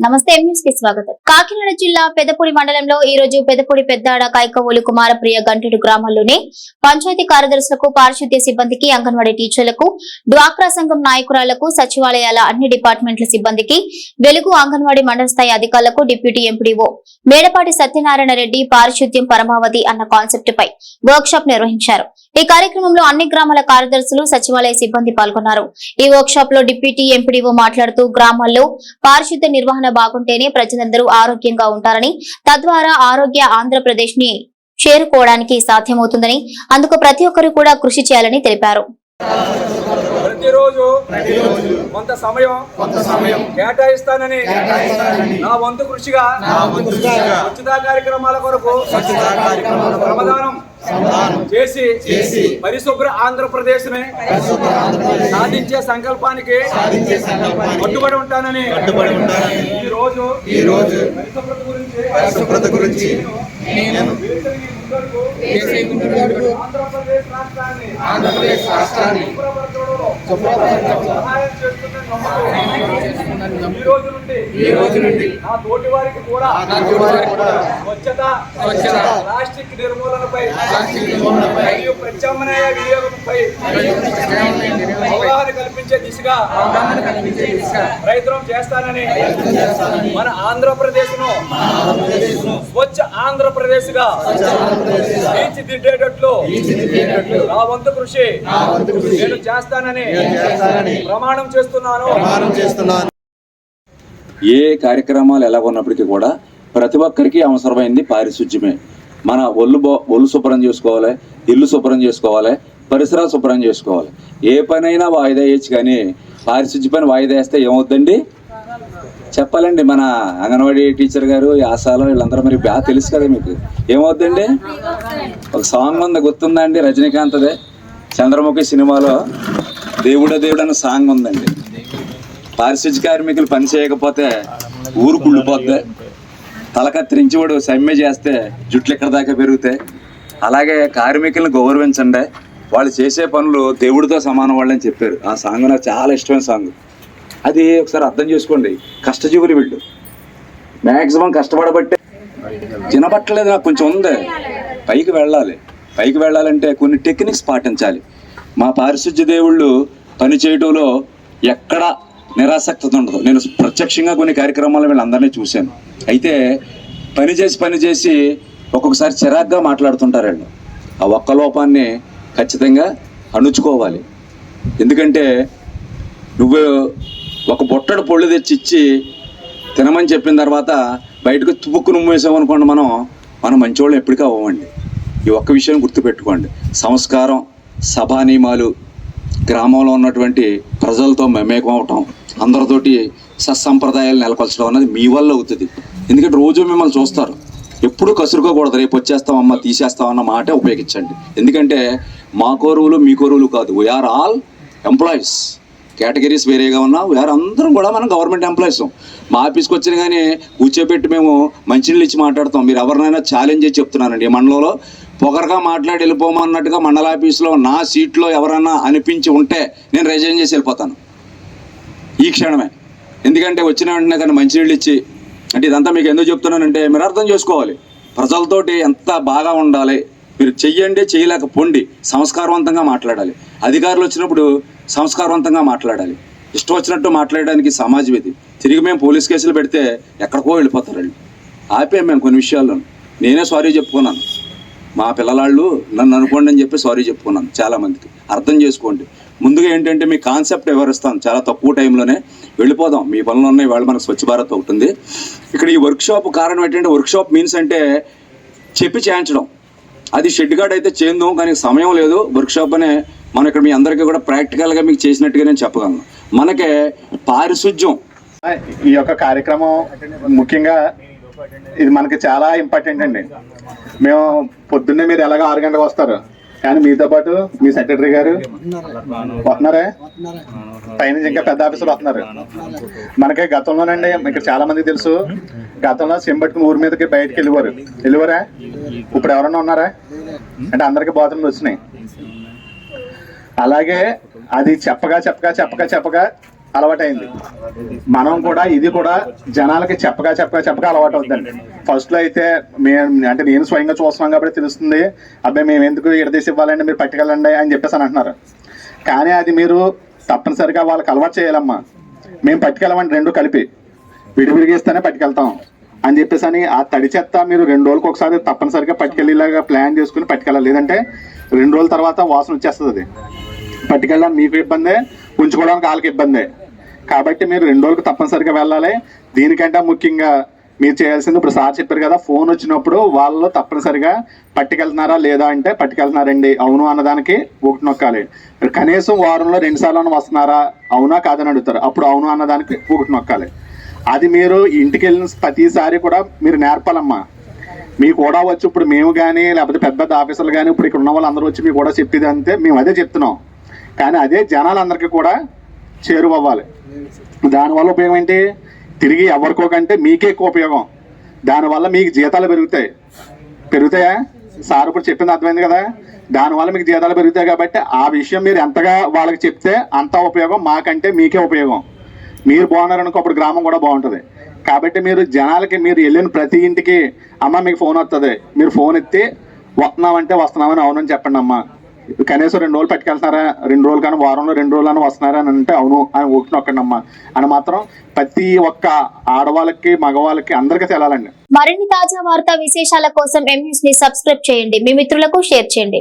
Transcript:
నమస్తే కి స్వాగతం. కాకినాడ జిల్లా పెదపూడి మండలంలో ఈ రోజు పెదపూడి పెద్దాడ కాయకవులు కుమారప్రియ గంటెడు గ్రామాల్లోని పంచాయతీ కార్యదర్శులకు పారిశుద్ధ్య సిబ్బందికి అంగన్వాడీ టీచర్లకు డ్వాక్రా సంఘం నాయకురాలకు సచివాలయాల అన్ని డిపార్ట్మెంట్ల సిబ్బందికి వెలుగు అంగన్వాడీ మండల స్థాయి అధికారులకు డిప్యూటీ ఎంపీడీఓ మేడపాటి సత్యనారాయణ రెడ్డి పారిశుద్ధ్యం పరమావధి అన్న కాన్సెప్ట్ పై వర్క్ షాప్ నిర్వహించారు. ఈ కార్యక్రమంలో అన్ని గ్రామాల కార్యదర్శులు సచివాలయ సిబ్బంది పాల్గొన్నారు. ఈ వర్క్ షాప్లో డిప్యూటీ ఎంపీడీఓ మాట్లాడుతూ గ్రామాల్లో పారిశుద్ధ్య నిర్వహణ బాగుంటేనే ప్రజలందరూ ఆరోగ్యంగా ఉంటారని తద్వారా ఆరోగ్య ఆంధ్రప్రదేశ్ని చేరుకోవడానికి సాధ్యమవుతుందని అందుకు ప్రతి ఒక్కరు కూడా కృషి చేయాలని తెలిపారు. ప్రతిరోజు కొంత సమయం కొంత సమయం కేటాయిస్తానని నా వంతు కృషిగా స్వచ్ఛతా కార్యక్రమాల కొరకు శ్రమదానం చేసి చేసి పరిశుభ్ర ఆంధ్రప్రదేశ్ని సాధించే సంకల్పానికి కట్టుబడి ఉంటానని ఈ రోజు ఈ రోజు పరిశుభ్రత గురించి పరిశుభ్రత గురించి నేను ఆంధ్రప్రదేశ్ రాష్ట్రాన్ని సహాయం ఈ రోజు నుండి ఈ రోజు నుండి నా తోటి వారికి కూడా నా తోటి వారికి కూడా స్వచ్ఛత స్వచ్ఛత, ప్లాస్టిక్ నిర్మూలనపై ప్లాస్టిక్ నిర్మూలనపై మరియు ప్రత్యామ్నాయ వినియోగంపై అవగాహన కల్పించే దిశగా ప్రయత్నం చేస్తానని మన ఆంధ్రప్రదేశ్ను స్వచ్ఛ ఆంధ్రప్రదేశ్గా తీర్చిదిద్దేటట్లు నా వంతు కృషి నేను చేస్తానని చేస్తానని ప్రమాణం చేస్తున్నాను. ప్రమాణం చేస్తున్నాను. ఏ కార్యక్రమాలు ఎలా ఉన్నప్పటికీ కూడా ప్రతి ఒక్కరికి అవసరమైంది పారిశుద్ధ్యమే మన ఒళ్ళు ఒళ్ళు శుభ్రం చేసుకోవాలి ఇల్లు శుభ్రం చేసుకోవాలి పరిసరాలు శుభ్రం చేసుకోవాలి. ఏ పనైనా వాయిదా వేయచ్చు కానీ పారిశుద్ధ్య పని వాయిదా వేస్తే ఏమవుద్దండి? చెప్పాలండి మన అంగన్వాడీ టీచర్ గారు ఈ వీళ్ళందరూ మరి బాగా తెలుసు కదా మీకు. ఏమవుద్దండి? ఒక సాంగ్ ఉంది గుర్తుందా అండి? రజనీకాంత్దే. చంద్రముఖి సినిమాలో దేవుడ దేవుడు అన్న సాంగ్ ఉందండి. పారిశుద్ధ్య కార్మికులు పని చేయకపోతే ఊరు కుళ్ళిపోద్ది తల కత్తిరించి వాడు సమ్మె చేస్తే జుట్లు ఎక్కడ దాకా పెరుగుతాయి. అలాగే కార్మికులను గౌరవించండి. వాళ్ళు చేసే పనులు దేవుడితో సమానం వాళ్ళని చెప్పారు. ఆ సాంగ్ నాకు చాలా ఇష్టమైన సాంగ్. అది ఒకసారి అర్థం చేసుకోండి. కష్టజీవులు వీళ్ళు. మ్యాక్సిమం కష్టపడబట్టే తినబట్టలేదు నాకు కొంచెం ఉంది. పైకి వెళ్ళాలి. పైకి వెళ్ళాలంటే కొన్ని టెక్నిక్స్ పాటించాలి. మా పారిశుద్ధ్య దేవుళ్ళు పని చేయటంలో ఎక్కడ నిరాసక్తత ఉండదు. నేను ప్రత్యక్షంగా కొన్ని కార్యక్రమాలు వీళ్ళందరినీ చూశాను. అయితే పని చేసి పని చేసి ఒక్కొక్కసారి చిరాగ్గా మాట్లాడుతుంటారు వీళ్ళు. ఆ ఒక్క లోపాన్ని ఖచ్చితంగా అణుచుకోవాలి. ఎందుకంటే నువ్వు ఒక బొట్టడు పొళ్ళు తెచ్చి ఇచ్చి తినమని చెప్పిన తర్వాత బయటకు తుప్పుకు నుమ్మేసాం అనుకోండి మనం మనం మంచివాళ్ళు ఎప్పటికీ అవ్వండి ఈ ఒక్క విషయం గుర్తుపెట్టుకోండి. సంస్కారం సభా నియమాలు గ్రామంలో ఉన్నటువంటి ప్రజలతో మమేకం అవటం అందరితోటి సత్సంప్రదాయాలు నెలకొల్చడం అన్నది మీ వల్ల అవుతుంది. ఎందుకంటే రోజు మిమ్మల్ని చూస్తారు. ఎప్పుడు కసురుకోకూడదు. రేపు వచ్చేస్తామమ్మా తీసేస్తామన్న మాట ఉపయోగించండి. ఎందుకంటే మా కోరువులు మీ కోరువులు కాదు. వీఆర్ ఆల్ ఎంప్లాయీస్ కేటగిరీస్ వేరేగా ఉన్నా వీఆర్ అందరం కూడా మనం గవర్నమెంట్ ఎంప్లాయీస్ మా ఆఫీస్కి వచ్చిన కానీ కూర్చోబెట్టి మేము మంచినీళ్ళు ఇచ్చి మాట్లాడతాం. మీరు ఎవరినైనా ఛాలెంజ్ చేసి చెప్తున్నానండి. ఈ మండలంలో పొగరగా మాట్లాడి వెళ్ళిపోమన్నట్టుగా మండల ఆఫీస్లో నా సీట్లో ఎవరన్నా అనిపించి ఉంటే నేను రిజైన్ చేసి వెళ్ళిపోతాను. ఈ క్షణమే. ఎందుకంటే వచ్చిన వెంటనే కానీ మంచినీళ్ళు ఇచ్చి అంటే ఇదంతా మీకు ఎందుకు చెప్తున్నానంటే మీరు అర్థం చేసుకోవాలి. ప్రజలతోటి ఎంత బాగా ఉండాలి మీరు చెయ్యండి చేయలేకపోండి సంస్కారవంతంగా మాట్లాడాలి. అధికారులు వచ్చినప్పుడు సంస్కారవంతంగా మాట్లాడాలి. ఇష్టం వచ్చినట్టు మాట్లాడడానికి సమాజం ఇది. తిరిగి మేము పోలీస్ కేసులు పెడితే ఎక్కడికో వెళ్ళిపోతారండి. ఆపే మేము కొన్ని విషయాల్లో నేనే సారీ చెప్పుకున్నాను. మా పిల్లలాళ్ళు నన్ను అనుకోండి అని చెప్పి సారీ చెప్పుకున్నాను చాలామందికి. అర్థం చేసుకోండి. ముందుగా ఏంటంటే మీ కాన్సెప్ట్ వివరిస్తాను చాలా తక్కువ టైంలోనే వెళ్ళిపోదాం. మీ పనులు ఉన్నాయి వాళ్ళు మనకు స్వచ్ఛ భారత్ అవుతుంది ఇక్కడ ఈ వర్క్షాప్ కారణం ఏంటంటే వర్క్షాప్ మీన్స్ అంటే చెప్పి చేయించడం. అది షెడ్ గార్డ్ అయితే చేద్దాం కానీ సమయం లేదు. వర్క్షాప్ అనే మనం ఇక్కడ మీ అందరికీ కూడా ప్రాక్టికల్గా మీకు చేసినట్టుగా నేను చెప్పగలను. మనకే పారిశుధ్యం. ఈ యొక్క కార్యక్రమం ముఖ్యంగా ఇది మనకి చాలా ఇంపార్టెంట్ అండి. మేము పొద్దున్నే మీరు ఎలాగో ఆరు గంటలకు వస్తారు. కానీ మీతో పాటు మీ సెక్రటరీ గారు వస్తున్నారా? పైనుంచి ఇంకా పెద్ద ఆఫీసులు వస్తున్నారు. మనకి గతంలోనండి ఇక్కడ చాలా మంది తెలుసు గతంలో సింబట్టుకుని ఊరి మీదకి బయటకు వెళ్ళేవారు. వెళ్ళేవారా? ఇప్పుడు ఎవరన్నా ఉన్నారా? అంటే అందరికి బాత్రూమ్లు వచ్చినాయి. అలాగే అది చెప్పగా చెప్పగా చెప్పగా చెప్పగా అలవాటైంది. మనం కూడా ఇది కూడా జనాలకి చెప్పగా చెప్పగా చెప్పగా అలవాటు అవుతుందండి ఫస్ట్లో అయితే మేము అంటే నేను స్వయంగా చూస్తున్నాం కాబట్టి తెలుస్తుంది. అబ్బాయి మేము ఎందుకు ఇడదీసి ఇవ్వాలండి మీరు పట్టుకెళ్ళండి అని చెప్పేసి అని అంటున్నారు. కానీ అది మీరు తప్పనిసరిగా వాళ్ళకి అలవాటు చేయాలమ్మా. మేము పట్టుకెళ్ళమండి రెండు కలిపి. విడివిడిగా ఇస్తేనే పట్టుకెళ్తాం అని చెప్పేసి అని ఆ తడి చెత్త మీరు రెండు రోజులకు ఒకసారి తప్పనిసరిగా పట్టుకెళ్ళేలాగా ప్లాన్ చేసుకుని పట్టుకెళ్ళాలి. లేదంటే రెండు రోజుల తర్వాత వాసన వచ్చేస్తుంది అది. పట్టుకెళ్ళడం మీకు ఇబ్బందే ఉంచుకోవడానికి వాళ్ళకి ఇబ్బందే. కాబట్టి మీరు రెండు రోజులకు తప్పనిసరిగా వెళ్ళాలి. దీనికంటే ముఖ్యంగా మీరు చేయాల్సింది ఇప్పుడు సార్ చెప్పారు కదా ఫోన్ వచ్చినప్పుడు వాళ్ళు తప్పనిసరిగా పట్టుకెళ్తున్నారా లేదా అంటే పట్టుకెళ్తున్నారండి. అవును అన్నదానికి ఒకటి నొక్కాలి. కనీసం వారంలో రెండు సార్లు వస్తున్నారా? అవునా కాదని అడుగుతారు. అప్పుడు అవును అన్నదానికి ఒకటి నొక్కాలి. అది మీరు ఇంటికి వెళ్ళిన ప్రతిసారి కూడా మీరు నేర్పాలమ్మా. మీకు కూడా వచ్చి ఇప్పుడు మేము కానీ లేకపోతే పెద్ద పెద్ద ఆఫీసర్లు కానీ ఇప్పుడు ఇక్కడ ఉన్న వాళ్ళందరూ వచ్చి మీకు కూడా చెప్పేది అంతే. మేము అదే చెప్తున్నాం. కానీ అదే జనాలందరికీ కూడా చేరువవ్వాలి. దానివల్ల ఉపయోగం ఏంటి? తిరిగి ఎవరికో కంటే మీకే ఎక్కువ ఉపయోగం. దానివల్ల మీకు జీతాలు పెరుగుతాయి. పెరుగుతాయా? సార్ ఇప్పుడు చెప్పింది అర్థమైంది కదా. దానివల్ల మీకు జీతాలు పెరుగుతాయి కాబట్టి ఆ విషయం మీరు ఎంతగా వాళ్ళకి చెప్తే అంత ఉపయోగం మాకంటే మీకే ఉపయోగం. మీరు బాగున్నారనుకో అప్పుడు గ్రామం కూడా బాగుంటుంది. కాబట్టి మీరు జనాలకి మీరు వెళ్ళిన ప్రతి ఇంటికి అమ్మ మీకు ఫోన్ వస్తుంది మీరు ఫోన్ ఎత్తి వస్తున్నామంటే వస్తున్నామని అవునని చెప్పండి అమ్మ కనీసం రెండు రోజులు పట్టుకెళ్తున్నారా? రెండు రోజులు కానీ వారంలో రెండు రోజులు అని వస్తున్నారా అని అంటే అవును అని ఒకటి నొక్కండి అని మాత్రం ప్రతి ఒక్క ఆడవాళ్ళకి మగవాళ్ళకి అందరికీ తెలాలండి. మరిన్ని తాజా వార్తా విశేషాల కోసం ఎంఎస్ని సబ్స్క్రైబ్ చేయండి. మీ మిత్రులకు షేర్ చేయండి.